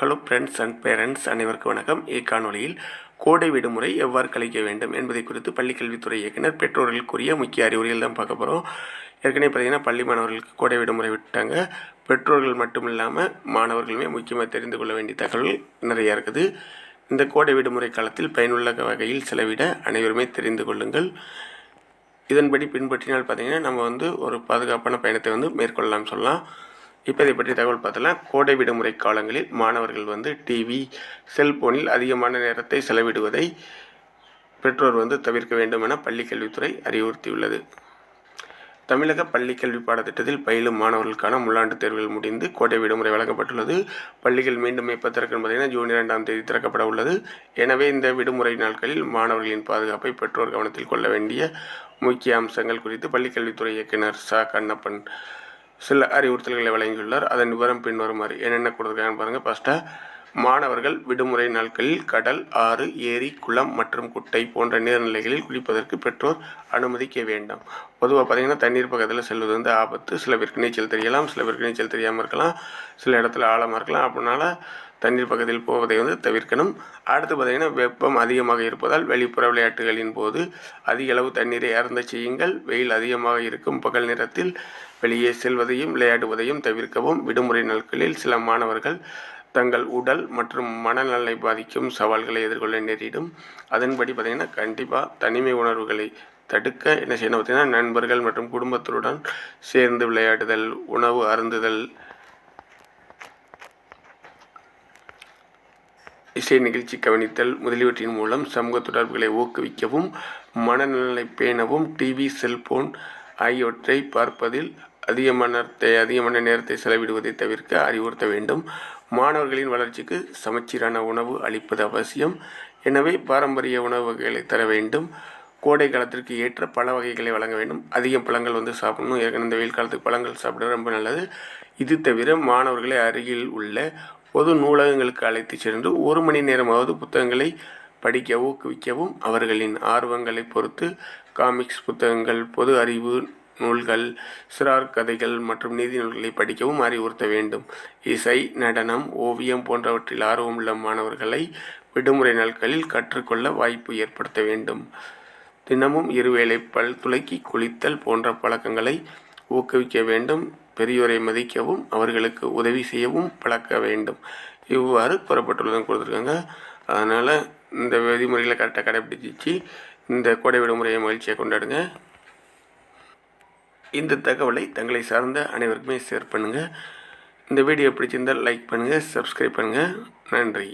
Hello friends and parents அனைவருக்கும் வணக்கம். இக்காணொலியில் கோடை விடுமுறை எவ்வாறு கழிக்க வேண்டும் என்பதை குறித்து பள்ளிக்கல்வித்துறை இயக்குனர் பெற்றோர்களுக்குரிய முக்கிய அறிவுரைகள் தான் பார்க்க போகிறோம் ஏற்கனவே பார்த்தீங்கன்னா பள்ளி மாணவர்களுக்கு கோடை விடுமுறை விட்டாங்க. பெற்றோர்கள் மட்டும் இல்லாமல் மாணவர்களுமே முக்கியமாக தெரிந்து கொள்ள வேண்டிய தகவல்கள் நிறையா இருக்குது. இந்த கோடை விடுமுறை காலத்தில் பயனுள்ள வகையில் செலவிட அனைவருமே தெரிந்து கொள்ளுங்கள். இதன்படி பின்பற்றினால் பார்த்திங்கன்னா நம்ம வந்து ஒரு பாதுகாப்பான பயணத்தை வந்து மேற்கொள்ளலாம் சொல்லலாம். இப்போ இதை பற்றி தகவல் பார்த்தலாம் கோடை விடுமுறை காலங்களில் மாணவர்கள் வந்து டிவி செல்போனில் அதிகமான நேரத்தை செலவிடுவதை பெற்றோர் வந்து தவிர்க்க வேண்டும் என பள்ளிக்கல்வித்துறை அறிவுறுத்தியுள்ளது. தமிழக பள்ளிக்கல்வி பாடத்திட்டத்தில் பயிலும் மாணவர்களுக்கான முள்ளாண்டு தேர்வுகள் முடிந்து கோடை விடுமுறை வழங்கப்பட்டுள்ளது. பள்ளிகள் மீண்டும் எப்போ திறக்கும் பார்த்தீங்கன்னா ஜூன் இரண்டாம் தேதி திறக்கப்பட உள்ளது. எனவே இந்த விடுமுறை நாட்களில் மாணவர்களின் பாதுகாப்பை பெற்றோர் கவனத்தில் கொள்ள வேண்டிய முக்கிய அம்சங்கள் குறித்து பள்ளிக்கல்வித்துறை இயக்குனர் ச. கண்ணப்பன் சில அறிவுறுத்தல்களை வழங்கியுள்ளார். அதன் விவரம் பின்வருமாறு என்னென்ன கொடுத்துருக்காங்கன்னு பாருங்கள் ஃபஸ்ட்டாக மாணவர்கள் விடுமுறை நாட்களில் கடல் ஆறு ஏரி குளம் மற்றும் குட்டை போன்ற நீர்நிலைகளில் குளிப்பதற்கு பெற்றோர் அனுமதிக்க வேண்டாம். பொதுவாக பார்த்திங்கன்னா தண்ணீர் பக்கத்தில் செல்வது வந்து ஆபத்து. சில பேருக்கு நீச்சல் தெரியலாம் சில பேருக்கு நீச்சல் தெரியாமல் இருக்கலாம் சில இடத்துல ஆழமாக இருக்கலாம். அப்படினால தண்ணீர் பக்கத்தில் போவதை வந்து தவிர்க்கணும். அடுத்து பார்த்திங்கன்னா வெப்பம் அதிகமாக இருப்பதால் வெளிப்புற விளையாட்டுகளின் போது அதிக அளவு தண்ணீரை அருந்த செய்யுங்கள். வெயில் அதிகமாக இருக்கும் பகல் நேரத்தில் வெளியே செல்வதையும் விளையாடுவதையும் தவிர்க்கவும். விடுமுறை நாட்களில் சில மாணவர்கள் தங்கள் உடல் மற்றும் மனநலனை பாதிக்கும் சவால்களை எதிர்கொள்ள நேரிடும். அதன்படி பார்த்திங்கன்னா கண்டிப்பாக தனிமை உணர்வுகளை தடுக்க என்ன செய்யணும்? பார்த்திங்கன்னா நண்பர்கள் மற்றும் குடும்பத்துடன் சேர்ந்து விளையாடுதல் உணவு அருந்துதல் இசை நிகழ்ச்சி கவனித்தல் முதலியவற்றின் மூலம் சமூக தொடர்புகளை ஊக்குவிக்கவும் மனநலனை பேணவும் டிவி செல்போன் ஆகியவற்றை பார்ப்பதில் அதிகமான நேரத்தை அதிகமான நேரத்தை செலவிடுவதை தவிர்க்க அறிவுறுத்த வேண்டும். மாணவர்களின் வளர்ச்சிக்கு சமச்சீரான உணவு அளிப்பது அவசியம். எனவே பாரம்பரிய உணவு வகைகளை தர வேண்டும். கோடை காலத்திற்கு ஏற்ற பழ வகைகளை வழங்க வேண்டும். அதிகம் பழங்கள் வந்து சாப்பிடணும். ஏற்கனவே இந்த வெயில் காலத்துக்கு பழங்கள் சாப்பிட ரொம்ப நல்லது. இது தவிர மாணவர்களை அருகில் உள்ள பொது நூலகங்களுக்கு அழைத்து சென்று ஒரு மணி நேரமாவது புத்தகங்களை படிக்க ஊக்குவிக்கவும் அவர்களின் ஆர்வங்களை பொறுத்து காமிக்ஸ் புத்தகங்கள் பொது அறிவு நூல்கள் சிறார் கதைகள் மற்றும் நீதி நூல்களை படிக்கவும் அறிவுறுத்த வேண்டும். இசை நடனம் ஓவியம் போன்றவற்றில் ஆர்வமுள்ள மாணவர்களை விடுமுறை நாட்களில் கற்றுக்கொள்ள வாய்ப்பு ஏற்படுத்த வேண்டும். தினமும் இருவேளை பல் துளக்கி குளித்தல் போன்ற பழக்கங்களை ஊக்குவிக்க வேண்டும். பெரியோரை மதிக்கவும் அவர்களுக்கு உதவி செய்யவும் பழக்க வேண்டும். இவ்வாறு கூறப்பட்டுள்ளதும் கொடுத்துருக்காங்க. அதனால் இந்த விதிமுறைகளை கரெக்டாக கடைபிடிச்சிச்சு இந்த கோடை விடுமுறையை மகிழ்ச்சியாக கொண்டாடுங்க. இந்த தகவலை தங்களை சார்ந்த அனைவருக்குமே ஷேர் பண்ணுங்கள் இந்த வீடியோ பிடிச்சிருந்தால் லைக் பண்ணுங்கள் சப்ஸ்கிரைப் பண்ணுங்கள் நன்றி.